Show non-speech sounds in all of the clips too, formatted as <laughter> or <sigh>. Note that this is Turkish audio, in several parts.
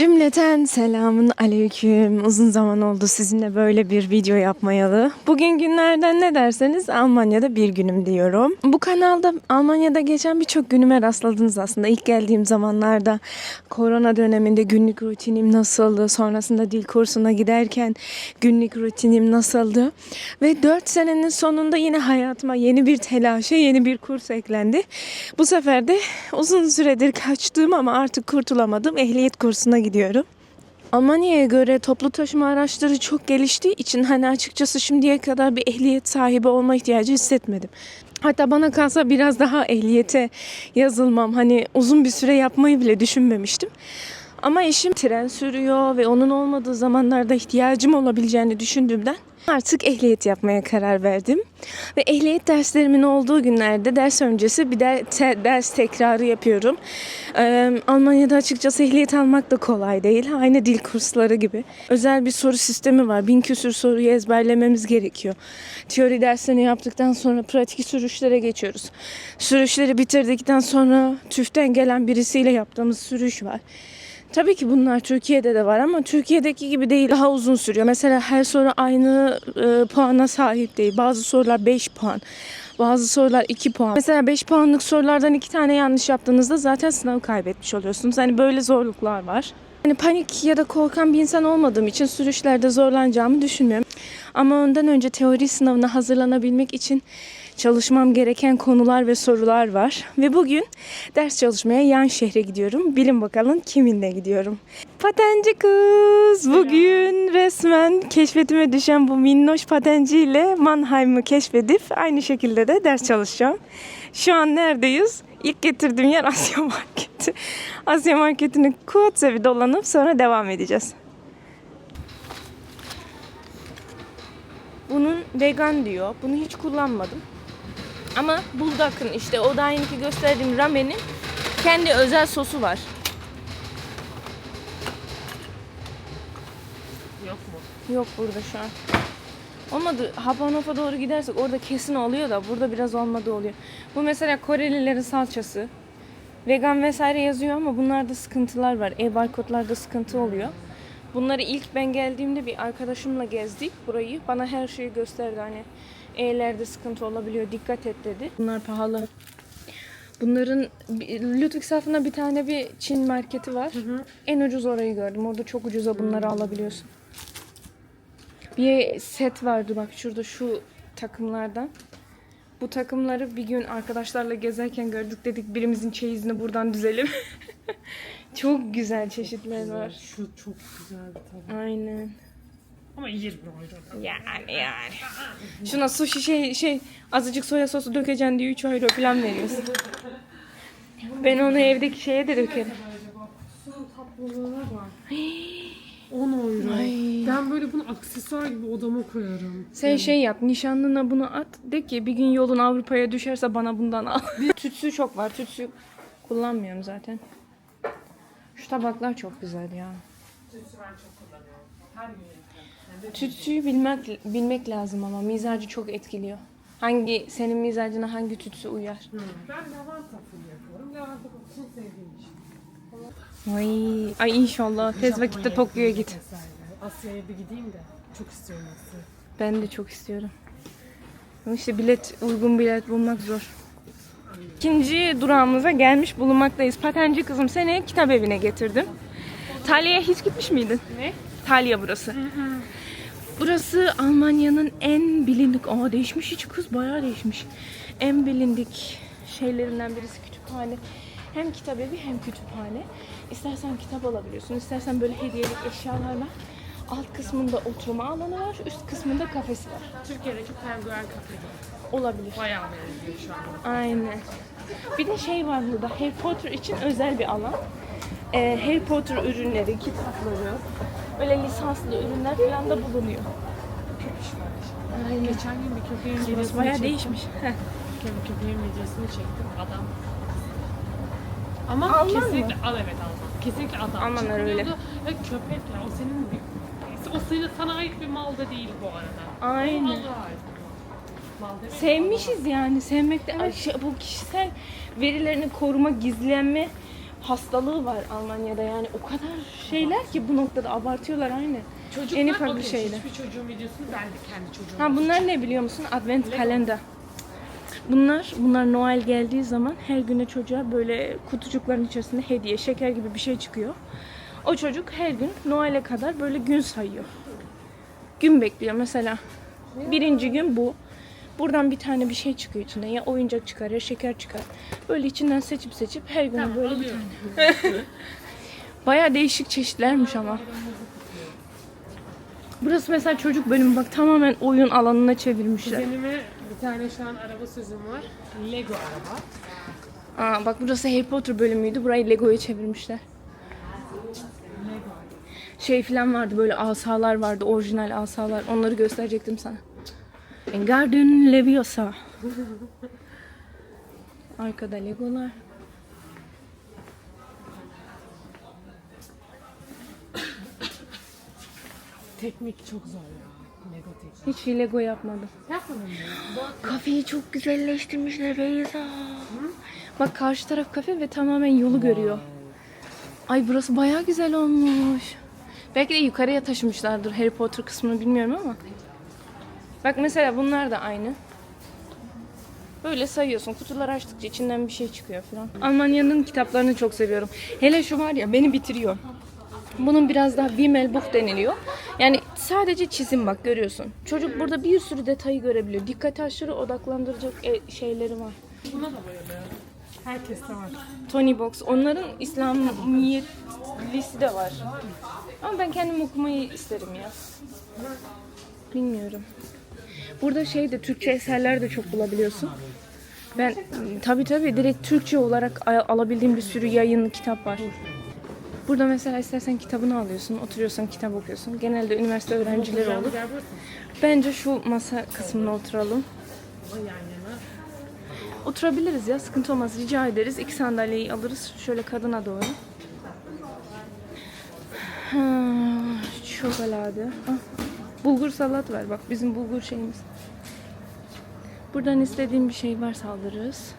Cümleten selamun aleyküm. Uzun zaman oldu sizinle böyle bir video yapmayalı. Bugün günlerden ne derseniz Almanya'da bir günüm diyorum. Bu kanalda Almanya'da geçen birçok günüme rastladınız aslında. İlk geldiğim zamanlarda korona döneminde günlük rutinim nasıldı? Sonrasında dil kursuna giderken günlük rutinim nasıldı? Ve 4 senenin sonunda yine hayatıma yeni bir telaşa, yeni bir kurs eklendi. Bu sefer de uzun süredir kaçtığım ama artık kurtulamadığım ehliyet kursuna gidiyorum. Almanya'ya göre toplu taşıma araçları çok geliştiği için hani açıkçası şimdiye kadar bir ehliyet sahibi olma ihtiyacı hissetmedim. Hatta bana kalsa biraz daha ehliyete yazılmam hani uzun bir süre yapmayı bile düşünmemiştim. Ama eşim tren sürüyor ve onun olmadığı zamanlarda ihtiyacım olabileceğini düşündüğümden artık ehliyet yapmaya karar verdim. Ve ehliyet derslerimin olduğu günlerde ders öncesi bir de te- ders tekrarı yapıyorum. Ee, Almanya'da açıkçası ehliyet almak da kolay değil. Aynı dil kursları gibi. Özel bir soru sistemi var. Bin küsür soruyu ezberlememiz gerekiyor. Teori derslerini yaptıktan sonra pratik sürüşlere geçiyoruz. Sürüşleri bitirdikten sonra TÜF'ten gelen birisiyle yaptığımız sürüş var. Tabii ki bunlar Türkiye'de de var ama Türkiye'deki gibi değil daha uzun sürüyor. Mesela her soru aynı e, puana sahip değil. Bazı sorular 5 puan. Bazı sorular 2 puan. Mesela 5 puanlık sorulardan 2 tane yanlış yaptığınızda zaten sınavı kaybetmiş oluyorsunuz. Hani böyle zorluklar var. Hani panik ya da korkan bir insan olmadığım için sürüşlerde zorlanacağımı düşünmüyorum. Ama ondan önce teori sınavına hazırlanabilmek için çalışmam gereken konular ve sorular var. Ve bugün ders çalışmaya yan şehre gidiyorum. Bilin bakalım kiminle gidiyorum. Patenci kız. Bugün resmen keşfetime düşen bu minnoş patenciyle Mannheim'ı keşfedip aynı şekilde de ders çalışacağım. Şu an neredeyiz? İlk getirdiğim yer Asya <laughs> Marketi. Asya Marketi'ni Kuatse bir dolanıp sonra devam edeceğiz. Bunun vegan diyor. Bunu hiç kullanmadım. Ama Buldak'ın işte o daha yeniki gösterdiğim ramenin kendi özel sosu var. Yok mu? Yok burada şu an. Olmadı. Hapanof'a doğru gidersek orada kesin oluyor da burada biraz olmadı oluyor. Bu mesela Korelilerin salçası. Vegan vesaire yazıyor ama bunlarda sıkıntılar var. E-barkodlarda sıkıntı oluyor. Bunları ilk ben geldiğimde bir arkadaşımla gezdik burayı. Bana her şeyi gösterdi hani E'lerde sıkıntı olabiliyor dikkat et dedi. Bunlar pahalı. Bunların Ludwigshafen'da bir tane bir Çin marketi var. En ucuz orayı gördüm. Orada çok ucuza bunları alabiliyorsun. Bir set vardı bak şurada şu takımlardan. Bu takımları bir gün arkadaşlarla gezerken gördük dedik birimizin çeyizini buradan düzelim. <laughs> çok güzel çeşitler var. Şu çok güzeldi tabii. Aynen. Ama 20 euro. Yani yani. Şuna sushi şey şey azıcık soya sosu dökeceksin diye 3 euro falan veriyorsun. Ben onu evdeki şeye de dökerim. Kutusunun tatlılığına bak. 10 euro. Ay. Ben böyle bunu aksesuar gibi odama koyarım. Sen şey yap, nişanlına bunu at. De ki bir gün yolun Avrupa'ya düşerse bana bundan al. tütsü çok var. Tütsü kullanmıyorum zaten. Tabaklar çok güzel ya. Tütsü ben çok kullanıyorum. Her gün yaparım. Tütsüyü bilmek bilmek lazım ama mizacı çok etkiliyor. Hangi senin mizacına hangi tütsü uyar? Ben lavanta full yapıyorum. Lavanta kokusunu sevdiğim için. Ay, ay inşallah tez vakitte Tokyo'ya git. Asya'ya bir gideyim de. Çok istiyorum Asya'yı. Ben de çok istiyorum. Ama işte bilet, uygun bilet bulmak zor. İkinci durağımıza gelmiş bulunmaktayız. Patenci kızım seni kitap evine getirdim. Talya'ya hiç gitmiş miydin? Ne? Talya burası. Burası Almanya'nın en bilindik... Aa değişmiş hiç kız bayağı değişmiş. En bilindik şeylerinden birisi kütüphane. Hem kitap evi hem kütüphane. İstersen kitap alabiliyorsun. istersen böyle hediyelik eşyalar var. Alt kısmında oturma alanı var. Üst kısmında kafesi var. Türkiye'de çok penguen kafe var. Olabilir. Bayağı benziyor şu an. Aynen. Bir de şey var burada. Harry Potter için özel bir alan. Ee, Harry Potter ürünleri, kitapları, böyle lisanslı ürünler falan da bulunuyor. Aynen. Geçen gün bir köpeğin videosunu bayağı çektim. değişmiş. Heh. Bir köpeğin videosunu çektim. Adam. Ama Alman mı? kesinlikle al evet Alman. Kesinlikle adam. Almanlar öyle. Ve köpekler o senin bir o senin sana ait bir mal da değil bu arada. Aynen. Allah'a ait bir mal. Mal demek Sevmişiz yani. Sevmek de Ay, şey- bu kişisel verilerini koruma, gizlenme hastalığı var Almanya'da yani o kadar şeyler ki bu noktada abartıyorlar aynı. Çocuklar En ufak bir şeyde. Hiçbir çocuğun videosunu ben de kendi çocuğum. Ha bunlar ne biliyor musun? Advent kalender. Bunlar, bunlar Noel geldiği zaman her güne çocuğa böyle kutucukların içerisinde hediye, şeker gibi bir şey çıkıyor. O çocuk her gün Noel'e kadar böyle gün sayıyor. Gün bekliyor mesela. Birinci gün bu. Buradan bir tane bir şey çıkıyor içinden. Ya oyuncak çıkar ya şeker çıkar. Böyle içinden seçip seçip her gün Tamam, böyle bir alıyorum. <laughs> Baya değişik çeşitlermiş ama. Burası mesela çocuk bölümü bak tamamen oyun alanına çevirmişler. Kuzenime bir tane şu an araba sözüm var. Lego araba. Aa, bak burası Harry Potter bölümüydü. Burayı Lego'ya çevirmişler. Şey falan vardı böyle asalar vardı. Orijinal asalar. Onları gösterecektim sana. Engardium Leviosa. Arkada Legolar. Teknik çok zor ya. Lego teknik. Hiç Lego yapmadım. Yapmadın mı? Bak, Kafeyi çok güzelleştirmişler Beyza. Bak karşı taraf kafe ve tamamen yolu görüyor. Ay burası bayağı güzel olmuş. Belki de yukarıya taşımışlardır Harry Potter kısmını bilmiyorum ama. Bak mesela bunlar da aynı. Böyle sayıyorsun. Kutular açtıkça içinden bir şey çıkıyor falan. Almanya'nın kitaplarını çok seviyorum. Hele şu var ya beni bitiriyor. Bunun biraz daha Wimmelbuch deniliyor. Yani sadece çizim bak görüyorsun. Çocuk burada bir sürü detayı görebiliyor. Dikkati aşırı odaklandıracak e, şeyleri var. buna da böyle. Herkes de var. Tony Box. Onların İslamiyetlisi de var. Ama ben kendim okumayı isterim ya. Bilmiyorum. Burada şey de Türkçe eserler de çok bulabiliyorsun. Ben tabii tabii direkt Türkçe olarak alabildiğim bir sürü yayın kitap var. Burada mesela istersen kitabını alıyorsun, oturuyorsun, kitap okuyorsun. Genelde üniversite öğrencileri olur. Bence şu masa kısmına oturalım. Oturabiliriz ya, sıkıntı olmaz. Rica ederiz. İki sandalyeyi alırız. Şöyle kadına doğru. Ha, şokolade. Ah, bulgur salat ver. Bak bizim bulgur şeyimiz. Buradan istediğim bir şey varsa alırız.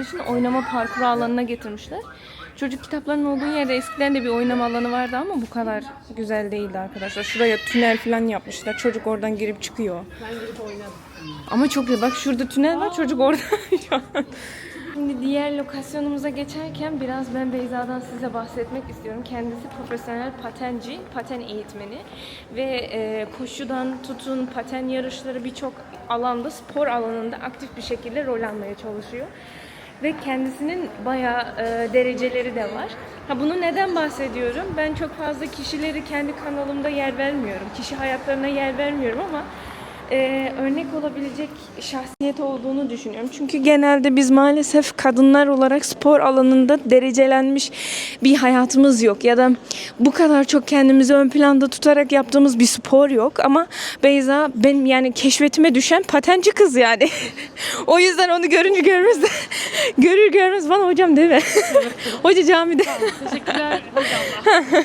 İçin oynama parkuru alanına getirmişler. Çocuk kitapların olduğu yerde eskiden de bir oynama alanı vardı ama bu kadar güzel değildi arkadaşlar. Şuraya tünel falan yapmışlar. Çocuk oradan girip çıkıyor. Ben girip oynadım. Ama çok iyi. Bak şurada tünel var. Çocuk orada. <laughs> Şimdi diğer lokasyonumuza geçerken biraz ben Beyza'dan size bahsetmek istiyorum. Kendisi profesyonel patenci, paten eğitmeni ve e, koşudan tutun paten yarışları birçok alanda, spor alanında aktif bir şekilde rol almaya çalışıyor. Ve kendisinin bayağı e, dereceleri de var. Ha bunu neden bahsediyorum? Ben çok fazla kişileri kendi kanalımda yer vermiyorum. Kişi hayatlarına yer vermiyorum ama e, örnek olabilecek şahsiyet olduğunu düşünüyorum. Çünkü genelde biz maalesef kadınlar olarak spor alanında derecelenmiş bir hayatımız yok. Ya da bu kadar çok kendimizi ön planda tutarak yaptığımız bir spor yok. Ama Beyza benim yani keşfetime düşen patenci kız yani. <laughs> o yüzden onu görünce görmez <laughs> görür görmez bana hocam değil <laughs> mi? Hoca camide. Teşekkürler hocam.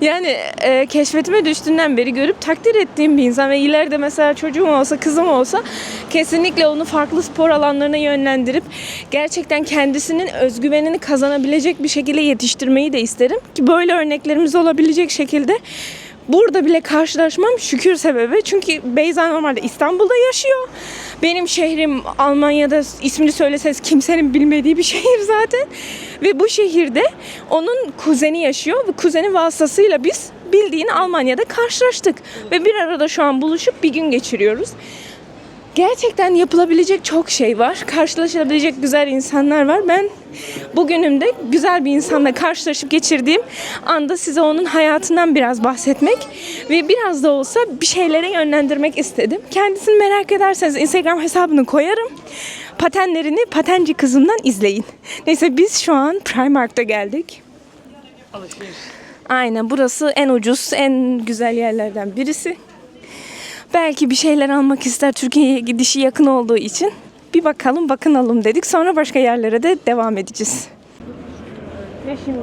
Yani e, keşfetime düştüğünden beri görüp takdir ettiğim bir insan ve ileride mesela çocuğum olsa, kızım olsa kesinlikle onu farklı spor alanlarına yönlendirip gerçekten kendisinin özgüvenini kazanabilecek bir şekilde yetiştirmeyi de isterim ki böyle örneklerimiz olabilecek şekilde Burada bile karşılaşmam şükür sebebi. Çünkü Beyza normalde İstanbul'da yaşıyor. Benim şehrim Almanya'da ismini söyleseniz kimsenin bilmediği bir <laughs> şehir zaten. Ve bu şehirde onun kuzeni yaşıyor ve kuzeni vasıtasıyla biz bildiğin Almanya'da karşılaştık. Ve bir arada şu an buluşup bir gün geçiriyoruz. Gerçekten yapılabilecek çok şey var. Karşılaşılabilecek güzel insanlar var. Ben bugünümde güzel bir insanla karşılaşıp geçirdiğim anda size onun hayatından biraz bahsetmek ve biraz da olsa bir şeylere yönlendirmek istedim. Kendisini merak ederseniz Instagram hesabını koyarım. Patenlerini patenci kızımdan izleyin. Neyse biz şu an Primark'ta geldik. Alışveriş. Aynen burası en ucuz, en güzel yerlerden birisi. Belki bir şeyler almak ister Türkiye'ye gidişi yakın olduğu için. Bir bakalım bakınalım dedik. Sonra başka yerlere de devam edeceğiz. Ve şimdi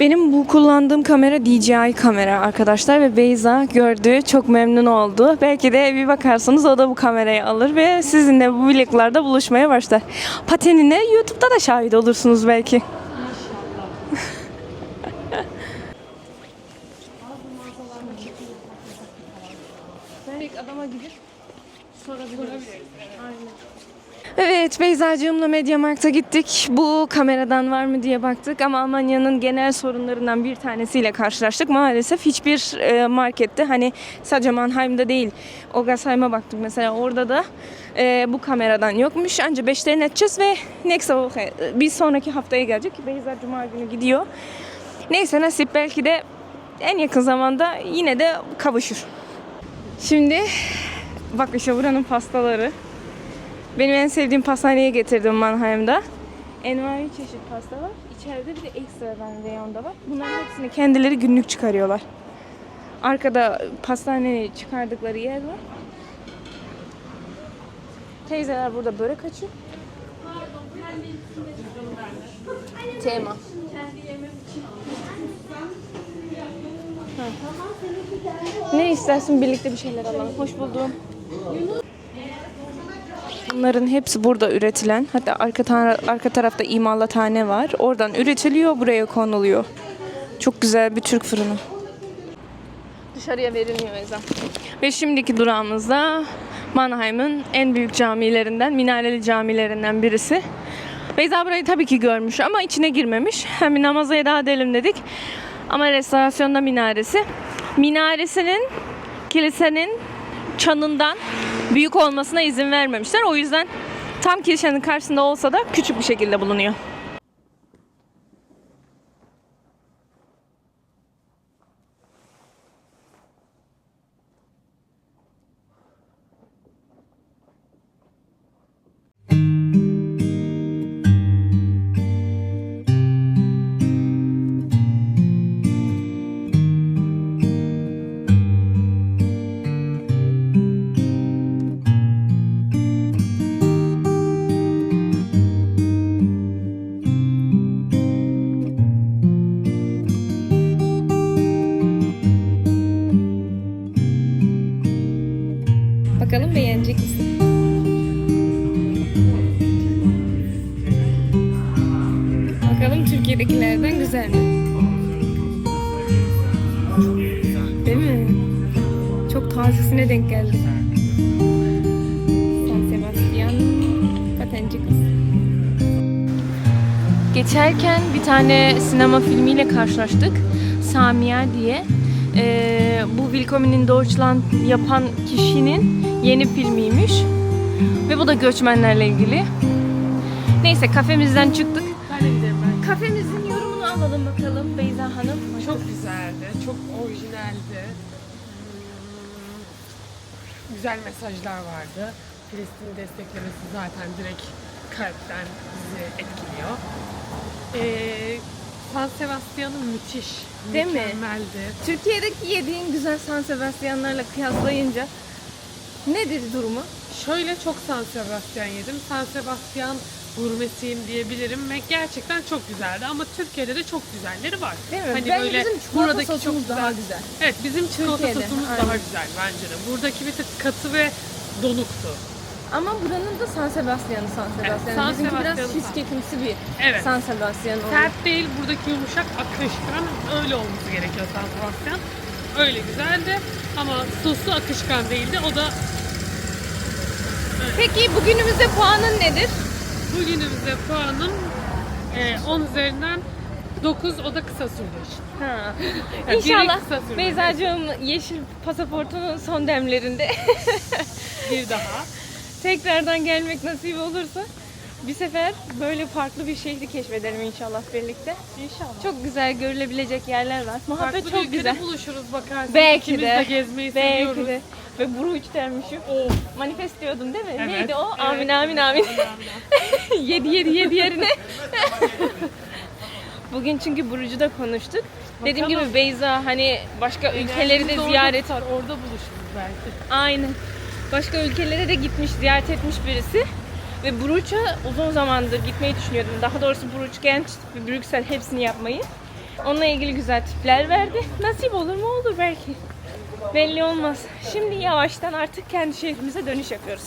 benim bu kullandığım kamera DJI kamera arkadaşlar ve Beyza gördü çok memnun oldu. Belki de bir bakarsanız o da bu kamerayı alır ve sizinle bu vloglarda buluşmaya başlar. Patenine YouTube'da da şahit olursunuz belki. Sorabiliriz. Evet Beyza'cığımla Mediamarkt'a gittik. Bu kameradan var mı diye baktık ama Almanya'nın genel sorunlarından bir tanesiyle karşılaştık. Maalesef hiçbir e, markette hani sadece Mannheim'da değil Ogasheim'a baktık mesela orada da e, bu kameradan yokmuş. Ancak beşlerini edeceğiz ve next week, bir sonraki haftaya gelecek. Beyza Cuma günü gidiyor. Neyse nasip belki de en yakın zamanda yine de kavuşur. Şimdi bak işte buranın pastaları. Benim en sevdiğim pastaneye getirdim Mannheim'da. Envai çeşit pasta var. İçeride bir de ekstradan reyonda var. Bunların hepsini kendileri günlük çıkarıyorlar. Arkada pastane çıkardıkları yer var. Teyzeler burada börek açıyor. Tema. Ne istersin birlikte bir şeyler alalım. Hoş buldum. Bunların hepsi burada üretilen. Hatta arka, tara- arka tarafta imalathane var. Oradan üretiliyor, buraya konuluyor. Çok güzel bir Türk fırını. Dışarıya verilmiyor ezan. Ve şimdiki durağımızda Mannheim'ın en büyük camilerinden, minareli camilerinden birisi. Beyza burayı tabii ki görmüş ama içine girmemiş. Hem bir namaza eda edelim dedik. Ama restorasyonda minaresi. Minaresinin, kilisenin çanından büyük olmasına izin vermemişler. O yüzden tam kilisenin karşısında olsa da küçük bir şekilde bulunuyor. Bakalım beğenecek misin? Bakalım Türkiye'dekilerden güzel mi? Değil mi? Çok tazesine denk geldi. San Sebastian patenci kız. Geçerken bir tane sinema filmiyle karşılaştık. Samiyer diye. Ee, bu Willkommen in Deutschland yapan kişinin yeni filmiymiş. Ve bu da göçmenlerle ilgili. Neyse kafemizden çıktık. Kafemizin yorumunu alalım bakalım Beyza Hanım. Çok güzeldi. Çok orijinaldi. Güzel mesajlar vardı. Filistin'i desteklemesi zaten direkt kalpten bizi etkiliyor. Ee, San Sebastian'ın müthiş. Değil mi? mükemmeldi. Türkiye'deki yediğin güzel San Sebastianlarla kıyaslayınca nedir durumu? Şöyle çok San Sebastian yedim. San Sebastian gurmesiyim diyebilirim ve gerçekten çok güzeldi ama Türkiye'de de çok güzelleri var. Değil mi? Hani Bence böyle bizim çikolata buradaki çok güzel. daha güzel. Evet bizim çikolata Türkiye'de, sosumuz aynen. daha güzel bence de. Buradaki bir tık katı ve donuktu. Ama buranın da San Sebastian'ı San Sebastian. San Bizimki biraz Sebastian'ı cheesecake'imsi bir Evet. San Sebastian oluyor. Sert değil buradaki yumuşak akışkan öyle olması gerekiyor San Sebastian. Öyle güzeldi ama sosu akışkan değildi. O da Peki bugünümüzde puanın nedir? Bugünümüze puanım e, 10 üzerinden 9 o da kısa sürdü. Ha. <laughs> biri İnşallah kısa sürdü. Beyza'cığım yeşil pasaportunun son demlerinde Bir daha. <laughs> tekrardan gelmek nasip olursa bir sefer böyle farklı bir şehri keşfedelim inşallah birlikte. İnşallah. Çok güzel görülebilecek yerler var. Muhabbet Farklı çok bir ülkede güzel. buluşuruz bakarsın. Belki İkimiz de. de gezmeyi Belki seviyoruz. de. Ve Buruç dermişim. Oh. Manifest diyordun değil mi? Evet, Neydi o? evet. Amin amin amin. <laughs> yedi yedi yedi yerine. <laughs> Bugün çünkü Burucu da konuştuk. Dediğim Bakalım. gibi Beyza hani başka ülkeleri de orada ziyaret tutar, Orada buluşuruz belki. Aynen. Başka ülkelere de gitmiş, ziyaret etmiş birisi. Ve Bruç'a uzun zamandır gitmeyi düşünüyordum. Daha doğrusu Bruç, Gent ve Brüksel hepsini yapmayı. Onunla ilgili güzel tipler verdi. Nasip olur mu olur belki. Belli olmaz. Şimdi yavaştan artık kendi şehrimize dönüş yapıyoruz.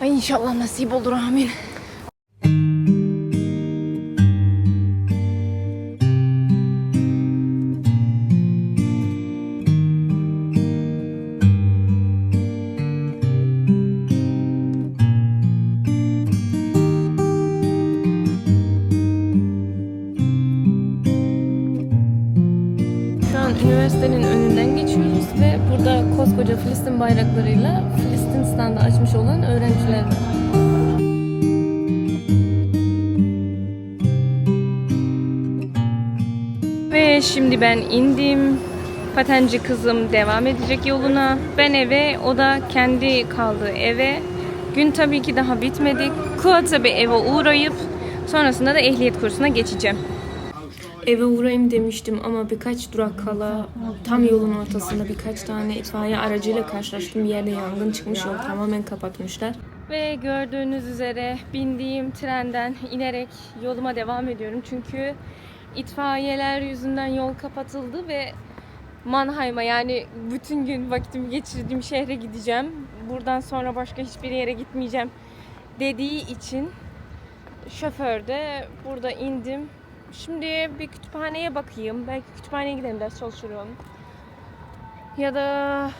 Ay inşallah nasip olur amin. Ve şimdi ben indim. Patenci kızım devam edecek yoluna. Ben eve, o da kendi kaldığı eve. Gün tabii ki daha bitmedi. Kuat'a bir eve uğrayıp sonrasında da ehliyet kursuna geçeceğim. Eve uğrayayım demiştim ama birkaç durak kala tam yolun ortasında birkaç tane itfaiye aracıyla karşılaştım. Bir yerde yangın çıkmış yol tamamen kapatmışlar. Ve gördüğünüz üzere bindiğim trenden inerek yoluma devam ediyorum. Çünkü itfaiyeler yüzünden yol kapatıldı ve Mannheim'a yani bütün gün vakitimi geçirdiğim şehre gideceğim. Buradan sonra başka hiçbir yere gitmeyeceğim dediği için şoför de burada indim. Şimdi bir kütüphaneye bakayım. Belki kütüphaneye gidelim ders çalışıyorum. Ya da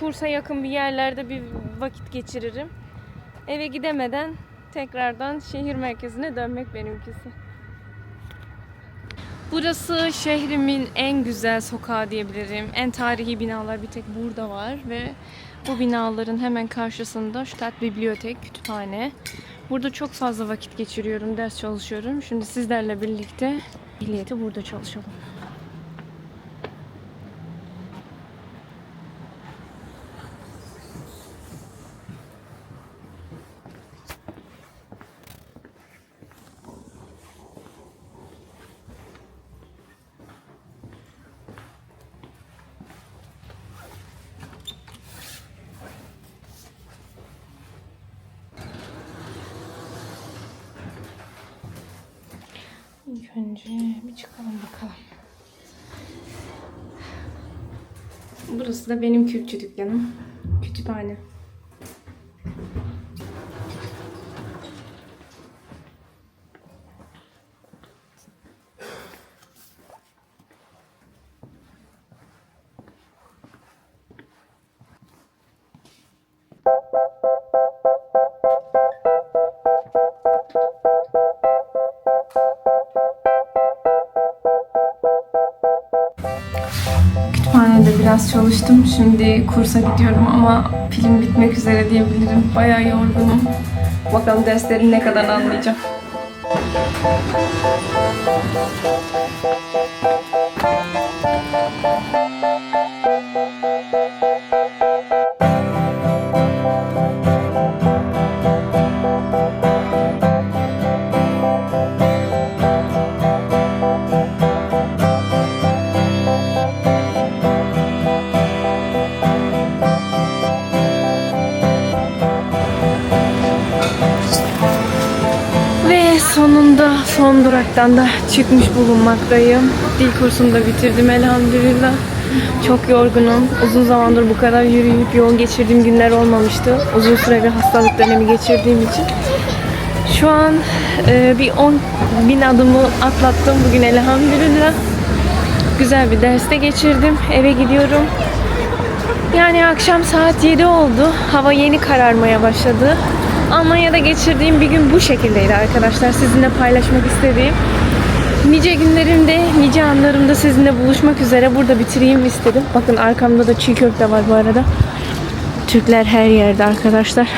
kursa yakın bir yerlerde bir vakit geçiririm. Eve gidemeden tekrardan şehir merkezine dönmek benimkisi. Burası şehrimin en güzel sokağı diyebilirim. En tarihi binalar bir tek burada var ve bu binaların hemen karşısında Stadt Bibliotek, kütüphane. Burada çok fazla vakit geçiriyorum, ders çalışıyorum. Şimdi sizlerle birlikte ehliyeti burada çalışalım. İlk önce bir çıkalım bakalım. Burası da benim Kürtçü dükkanım. Kütüphane. Biraz çalıştım. Şimdi kursa gidiyorum ama film bitmek üzere diyebilirim. Bayağı yorgunum. Bakalım dersleri ne kadar anlayacağım. Ve duraktan da çıkmış bulunmaktayım. Dil kursunu da bitirdim elhamdülillah. Çok yorgunum. Uzun zamandır bu kadar yürüyüp yoğun geçirdiğim günler olmamıştı. Uzun süre bir hastalık dönemi geçirdiğim için. Şu an e, bir 10 bin adımı atlattım bugün elhamdülillah. Güzel bir derste geçirdim. Eve gidiyorum. Yani akşam saat 7 oldu. Hava yeni kararmaya başladı. Almanya'da geçirdiğim bir gün bu şekildeydi arkadaşlar. Sizinle paylaşmak istediğim. Nice günlerimde, nice anlarımda sizinle buluşmak üzere burada bitireyim istedim. Bakın arkamda da çiğ köfte var bu arada. Türkler her yerde arkadaşlar.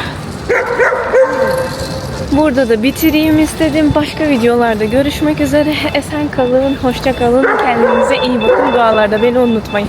Burada da bitireyim istedim. Başka videolarda görüşmek üzere. Esen kalın, hoşça kalın. Kendinize iyi bakın. Dualarda beni unutmayın.